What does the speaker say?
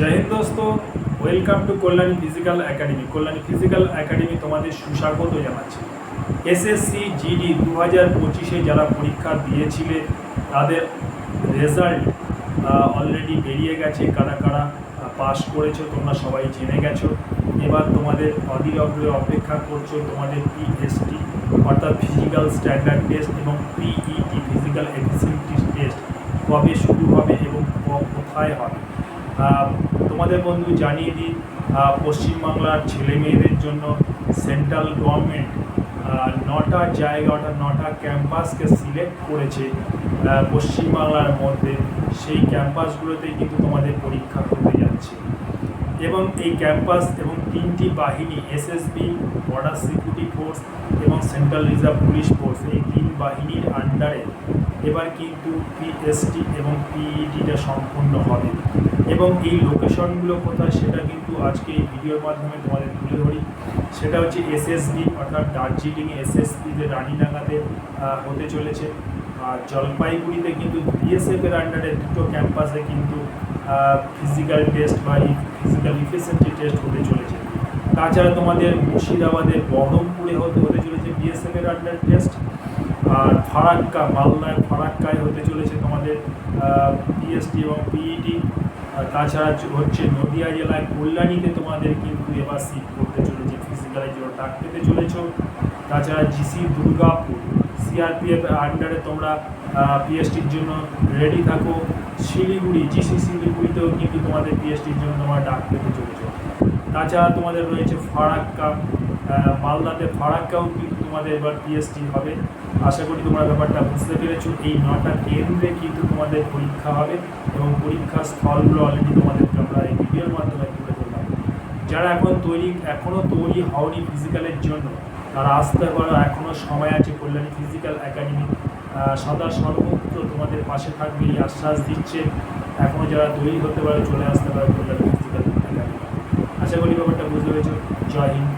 জয় হিন্দ দোস্ত welcome to Kalyani physical academy Kalyani physical academy তোমাদের সুস্বাগত জানাচ্ছি। এসএসসি জিডি দু হাজার পঁচিশে যারা পরীক্ষা দিয়েছিলে, তাদের রেজাল্ট অলরেডি বেরিয়ে গেছে। কারা কারা পাস করেছ, তোমরা সবাই জেনে গেছো। এবার তোমাদের অধীর অগ্রহে অপেক্ষা করছ তোমাদের পিএসটি অর্থাৎ ফিজিক্যাল স্ট্যান্ডার্ড টেস্ট এবং পিইটি ফিজিক্যাল এফিসিয়েন্সি টেস্ট কবে শুরু হবে এবং কোথায় হবে? তোমাদের বন্ধু জানিয়ে দিই পশ্চিমবাংলার ছেলে মেয়েদের জন্য সেন্ট্রাল গভর্নমেন্ট নটা জায়গা অর্থাৎ নটা ক্যাম্পাসকে সিলেক্ট করেছে পশ্চিমবাংলার মধ্যে। সেই ক্যাম্পাসগুলোতে কিন্তু তোমাদের পরীক্ষা হতে যাচ্ছে। এবং এই ক্যাম্পাস এবং তিনটি বাহিনী, এসএসবি, বর্ডার সিকিউরিটি ফোর্স এবং সেন্ট্রাল রিজার্ভ পুলিশ ফোর্স, এই তিন বাহিনীর আন্ডারে এবার কিন্তু পিএসটি এবং পিইটিটা সম্পূর্ণ হবে। এবং এই লোকেশনগুলো কোথায় সেটা কিন্তু আজকে এই ভিডিওর মাধ্যমে তোমাদের তুলে ধরি। সেটা হচ্ছে এসএসবি অর্থাৎ দার্জিলিং এসএসবি যে রানীডাঙ্গাতে হতে চলেছে। আর জলপাইগুড়িতে কিন্তু বিএসএফ এর আন্ডারে দুটো ক্যাম্পাসে কিন্তু ফিজিক্যাল টেস্ট বা ফিজিক্যাল ইফিসিয়েন্সি টেস্ট হতে চলেছে। তাছাড়া তোমাদের মুর্শিদাবাদের বহরমপুরে হতে হতে চলেছে বিএসএফ এর আন্ডার টেস্ট আর ফারাক্কা মালদার ফারাক্কায় হতে চলেছে তোমাদের পিএসটি এবং পিইটি তাছাড়া হচ্ছে নদিয়া জেলায় কল্যাণীতে তোমাদের কিন্তু এবার সিট করতে চলেছে ফিজিক্যালে যে ডাক পেতে চলেছ। তাছাড়া জিসি দুর্গাপুর সিআরপিএফ আন্ডারে তোমরা পিএসটির জন্য রেডি থাকো। শিলিগুড়ি জিসি শিলিগুড়িতেও কিন্তু তোমাদের পিএসটির জন্য তোমার ডাক পেতে চলেছ। তাছাড়া তোমাদের রয়েছে ফারাক্কা মালদাতে ফারাক্কাও কিন্তু তোমাদের এবার পিএসটি হবে। আশা করি তোমরা ব্যাপারটা বুঝতে পেরেছ। এই নটা কেন্দ্রে কিন্তু তোমাদের পরীক্ষা হবে এবং পরীক্ষার স্থলগুলো অলরেডি তোমাদেরকে আমরা এই ভিডিওর মাধ্যমে তুলে ধরলাম। যারা এখন তৈরি এখনও তৈরি হওনি ফিজিক্যালের জন্য, তারা আসতে পারো এখনও সময় আছে কল্যাণী ফিজিক্যাল একাডেমি সদা সর্বত্র তোমাদের পাশে থাকবে এই আশ্বাস দিচ্ছে। এখনও যারা তৈরি হতে পারে, চলে আসতে পারে কল্যাণী ফিজিক্যাল একাডেমি আশা করি ব্যাপারটা বুঝতে পেরেছ। জয় হিন্দ